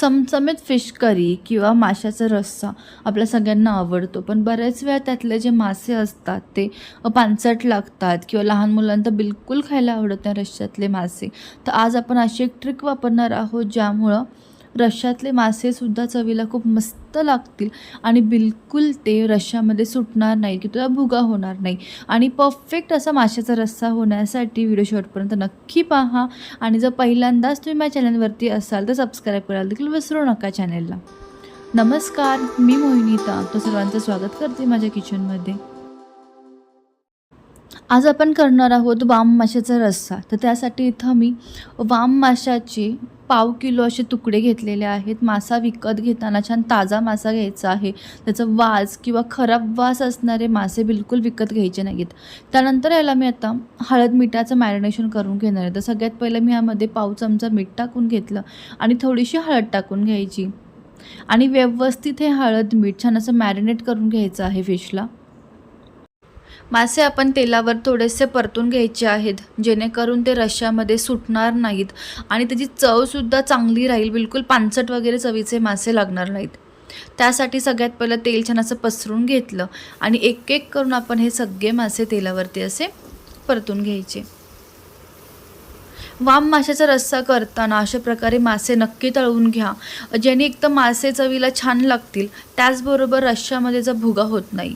चमचमीत fish curry किंवा माशाचा रस्सा आपल्या सगळ्यांना आवडतो. पण बऱ्याच वेळा त्यातले जे मासे असतात ते पानसट लागतात किंवा लहान मुलांना बिलकुल खायला आवडत नाही रश्श्यातले मासे. तर आज आपण अशी एक ट्रिक वापरणार आहोत ज्यामुळं रश्श्यातले मासेसुद्धा चवीला खूप मस्त लागतील. आणि बिलकुल ते रश्श्यामध्ये सुटणार नाही की तुला भुगा होणार नाही. आणि परफेक्ट असा माशाचा रस्सा होण्यासाठी व्हिडिओ शॉर्टपर्यंत नक्की पहा. आणि जर पहिल्यांदाच तुम्ही माझ्या चॅनलवरती असाल तर सबस्क्राईब करायला देखील विसरू नका चॅनलला नमस्कार मी मोहिनीता. तो सर्वांचं स्वागत करते माझ्या किचनमध्ये आज आपण करणार आहोत वाम माशाचा रस्सा. तर त्यासाठी इथं मी वाम माशाचे पाव किलो असे तुकडे घेतलेले आहेत. मासा विकत घेताना छान ताजा मासा घ्यायचा आहे. त्याचा वास किंवा खराब वास असणारे मासे बिलकुल विकत घ्यायचे नाहीत. त्यानंतर याला मी आता हळद मिठाचं मॅरिनेशन करून घेणार आहे. तर सगळ्यात पहिलं मी यामध्ये पाव चमचा मीठ टाकून घेतलं आणि थोडीशी हळद टाकून घ्यायची. आणि व्यवस्थित हे हळद मीठ छान असं मॅरिनेट करून घ्यायचं आहे फिशला मासे आपण तेलावर थोडेसे परतून घ्यायचे आहेत जेणेकरून ते रश्श्यामध्ये सुटणार नाहीत आणि त्याची चवसुद्धा चांगली राहील. बिलकुल पानसट वगैरे चवीचे मासे लागणार नाहीत. त्यासाठी सगळ्यात पहिलं तेल छान असं पसरून घेतलं आणि एक एक करून आपण हे सगळे मासे तेलावरती असे परतून घ्यायचे. वाम माशाचा रस्सा करताना अशा प्रकारे मासे नक्की तळवून घ्या ज्याने एक तर मासे चवीला छान लागतील त्याचबरोबर रश्श्यामध्ये जर भुगा होत नाही.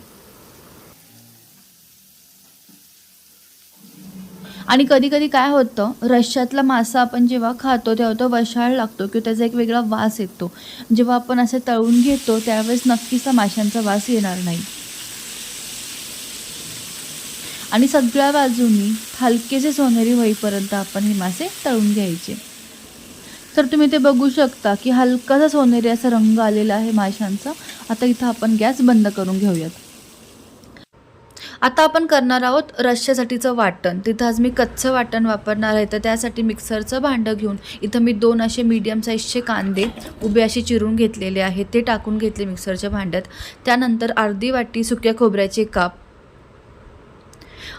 आणि कधी कधी काय होतं रश्श्यातला मासा आपण जेव्हा खातो तेव्हा तो वशाळ लागतो किंवा त्याचा एक वेगळा वास येतो. जेव्हा आपण असे तळून घेतो त्यावेळेस नक्कीच त्या माशांचा वास येणार नाही. आणि सगळ्या बाजूनी हलकेसे सोनेरी होईपर्यंत आपण हे मासे तळून घ्यायचे. तर तुम्ही ते बघू शकता की हलकासा सोनेरी असा रंग आलेला आहे माशांचा. आता इथं आपण गॅस बंद करून घेऊयात. आता आपण करणार आहोत रश्श्यासाठीचं वाटण. तिथं आज मी कच्चं वाटण वापरणार आहे तर त्यासाठी मिक्सरचं भांडं घेऊन इथं मी दोन असे मीडियम साईजचे कांदे उभे असे चिरून घेतलेले आहेत. ते टाकून घेतले मिक्सरच्या भांड्यात. त्यानंतर अर्धी वाटी सुक्या खोबऱ्याचे काप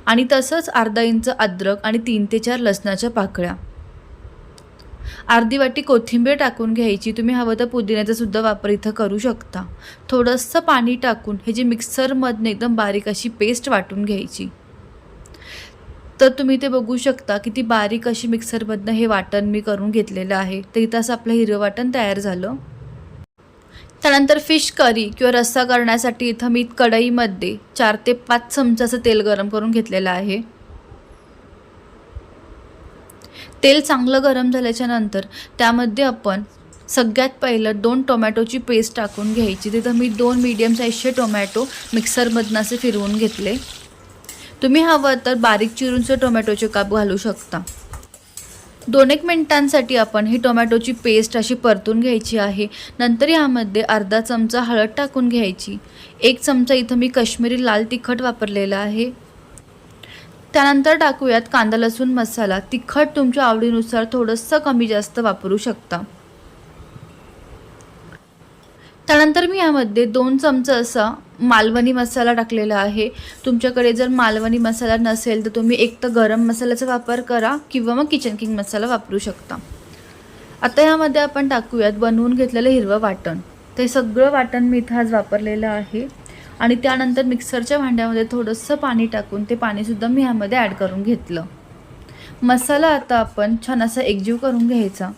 आणि तसंच अर्धा इंच अद्रक आणि तीन ते चार लसणाच्या पाकळ्या. अर्धी वाटी कोथिंबीर टाकून घ्यायची. तुम्ही हवं तर पुदिन्याचा सुद्धा वापर इथं करू शकता. थोडंसं पाणी टाकून हे जे मिक्सरमधनं एकदम बारीक अशी पेस्ट वाटून घ्यायची. तर तुम्ही ते बघू शकता किती बारीक अशी मिक्सरमधनं हे वाटण मी करून घेतलेलं आहे. तर इथं असं आपलं हिरवं वाटण तयार झालं. त्यानंतर फिश करी किंवा रस्सा करण्यासाठी इथं मी कढईमध्ये चार ते पाच चमचाचं तेल गरम करून घेतलेलं आहे. तेल चांगलं गरम झाल्याच्यानंतर त्यामध्ये आपण सगळ्यात पहिलं दोन टोमॅटोची पेस्ट टाकून घ्यायची. तिथं मी दोन मीडियम साईजचे टोमॅटो मिक्सरमधनं असे फिरवून घेतले. तुम्ही हवं तर बारीक चिरूनचे टोमॅटोचे काप घालू शकता. दोन एक मिनिटांसाठी आपण ही टोमॅटोची पेस्ट अशी परतून घ्यायची आहे. नंतर यामध्ये अर्धा चमचा हळद टाकून घ्यायची. एक चमचा इथं मी कश्मीरी लाल तिखट वापरलेला आहे. त्यानंतर टाकूयात कांदा लसूण मसाला. तिखट तुमच्या आवडीनुसार थोडंसं कमी जास्त वापरू शकता. त्यानंतर मी यामध्ये दोन चमचा असा मालवणी मसाला टाकलेला आहे. तुमच्याकडे जर मालवणी मसाला नसेल तर तुम्ही एक तर गरम मसाल्याचा वापर करा किंवा मग किचन किंग मसाला वापरू शकता. आता यामध्ये आपण टाकूयात बनवून घेतलेलं हिरवं वाटण. ते सगळं वाटण मी इथं आज वापरलेलं आहे. आणि त्यानंतर मिक्सरच्या भांड्यामध्ये थोडंसं पाणी टाकून ते पाणीसुद्धा मी ह्यामध्ये ॲड करून घेतलं. मसाला आता आपण छान असा एकजीव करून घ्यायचा.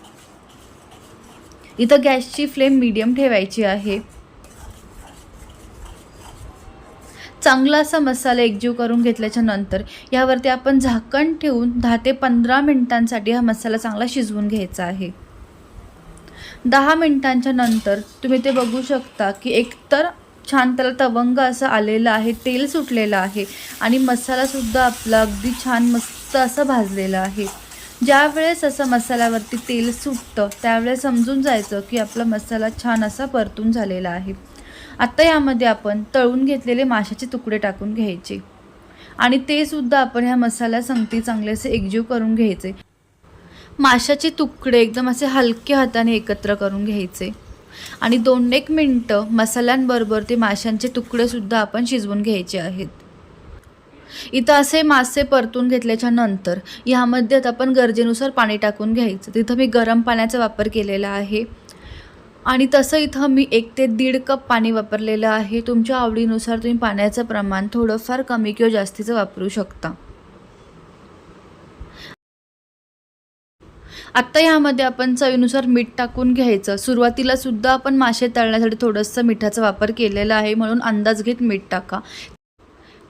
इथं गॅसची फ्लेम मीडियम ठेवायची आहे. चांगला असा मसाला एकजीव करून घेतल्याच्या नंतर यावरती आपण झाकण ठेवून दहा ते पंधरा मिनिटांसाठी हा मसाला चांगला शिजवून घ्यायचा आहे. दहा मिनिटांच्या नंतर तुम्ही ते बघू शकता की एकतर छान त्याला तवंग असं आलेलं आहे तेल सुटलेलं आहे आणि मसालासुद्धा आपला अगदी छान मस्त असं भाजलेला आहे. ज्या वेळेस असं मसाल्यावरती तेल सुटतं त्यावेळेस समजून जायचं की आपला मसाला छान असा परतून झालेला आहे. आत्ता यामध्ये आपण तळून घेतलेले माशाचे तुकडे टाकून घ्यायचे. आणि ते सुद्धा आपण ह्या मसाल्यासंगती चांगले असे एकजीव करून घ्यायचे. माशाचे तुकडे एकदम असे हलक्या हाताने एकत्र करून घ्यायचे. आणि दोन एक मिनटं मसाल्यांबरोबर ते माशांचे तुकडेसुद्धा आपण शिजवून घ्यायचे आहेत. इथं असे मासे परतून घेतल्याच्या नंतर ह्यामध्ये आता आपण गरजेनुसार पाणी टाकून घ्यायचं. तिथं मी गरम पाण्याचा वापर केलेला आहे. आणि तसं इथं मी एक ते दीड कप पाणी वापरलेलं आहे. तुमच्या आवडीनुसार तुम्ही पाण्याचं प्रमाण थोडंफार कमी किंवा जास्तीचं वापरू शकता. आत्ता ह्यामध्ये आपण चवीनुसार मीठ टाकून घ्यायचं. सुरुवातीला सुद्धा आपण मासे तळण्यासाठी थोडंसं मिठाचा वापर केलेला आहे म्हणून अंदाज घेत मीठ टाका.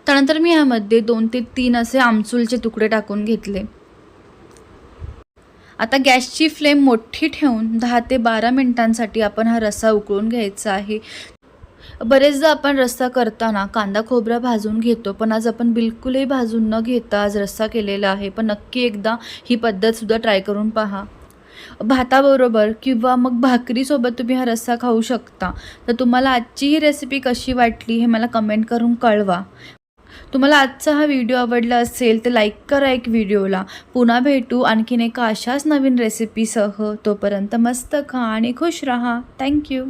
त्यानंतर मी ह्यामध्ये दोन ते तीन असे आमसूलचे तुकडे टाकून घेतले. आता गॅसची फ्लेम मोठी ठेवून दहा ते बारा मिनिटांसाठी आपण हा रस्सा उकळून घ्यायचा आहे. बरेचदा आपण रस्सा करताना कांदा खोबरा भाजून घेतो पण आज आपण बिलकुलही भाजून न घेता आज रस्सा केलेला आहे. पण नक्की एकदा ही पद्धतसुद्धा ट्राय करून पहा. भाताबरोबर किंवा मग भाकरीसोबत तुम्ही हा रस्सा खाऊ शकता. तर तुम्हाला आजची ही रेसिपी कशी वाटली हे मला कमेंट करून कळवा. तुम्हाला आजचा हा व्हिडिओ आवडला असेल तर लाईक करा एक व्हिडिओला पुन्हा भेटू आणखीन एका अशाच नवीन रेसिपीसह तोपर्यंत मस्त खा आणि खुश राहा. थँक्यू